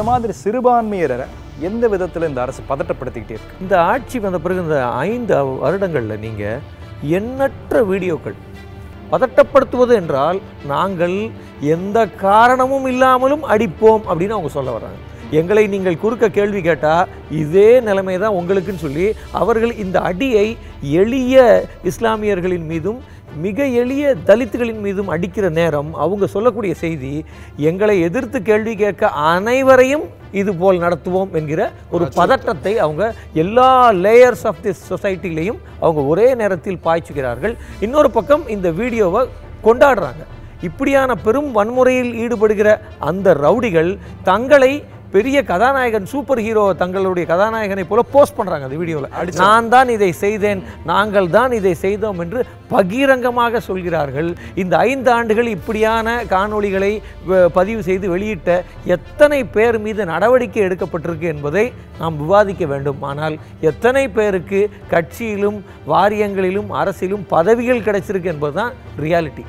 இந்த மாதிரி சிறுபான்மையரை எந்த விதத்தில் இந்த அரசு பதட்டப்படுத்திக்கிட்டே இருக்கு? இந்த ஆட்சி வந்த பிறகு இந்த ஐந்து வருடங்களில் நீங்கள் எண்ணற்ற வீடியோக்கள் பதட்டப்படுத்துவது என்றால் நாங்கள் எந்த காரணமும் இல்லாமலும் அடிப்போம் அப்படின்னு அவங்க சொல்ல வர்றாங்க. எங்களை நீங்கள் குறுக்க கேள்வி கேட்டால் இதே நிலைமை தான் உங்களுக்குன்னு சொல்லி அவர்கள் இந்த அடியை எளிய இஸ்லாமியர்களின் மீதும் மிக எளிய தலித்துகளின் மீதும் அடிக்கிற நேரம் அவங்க சொல்லக்கூடிய செய்தி எங்களை எதிர்த்து கேள்வி கேட்க அனைவரையும் இது போல் நடத்துவோம் என்கிற ஒரு பதட்டத்தை அவங்க எல்லா லேயர்ஸ் ஆஃப் தி சொசைட்டிலையும் அவங்க ஒரே நேரத்தில் பாய்ச்சுகிறார்கள். இன்னொரு பக்கம் இந்த வீடியோவை கொண்டாடுறாங்க. இப்படியான பெரும் வன்முறையில் ஈடுபடுகிற அந்த ரவுடிகள் தங்களை பெரிய கதாநாயகன் சூப்பர் ஹீரோ தங்களுடைய கதாநாயகனை போல போஸ்ட் பண்ணுறாங்க அந்த வீடியோவில் நான் தான் இதை செய்தேன் நாங்கள் தான் இதை செய்தோம் என்று பகிரங்கமாக சொல்கிறார்கள். இந்த ஐந்து ஆண்டுகள் இப்படியான காணொளிகளை வ- பதிவு செய்து வெளியிட்ட எத்தனை பேர் மீது நடவடிக்கை எடுக்கப்பட்டிருக்கு என்பதை நாம் விவாதிக்க வேண்டும். ஆனால் எத்தனை பேருக்கு கட்சியிலும் வாரியங்களிலும் அரசிலும் பதவிகள் கிடைச்சிருக்கு என்பதுதான் ரியாலிட்டி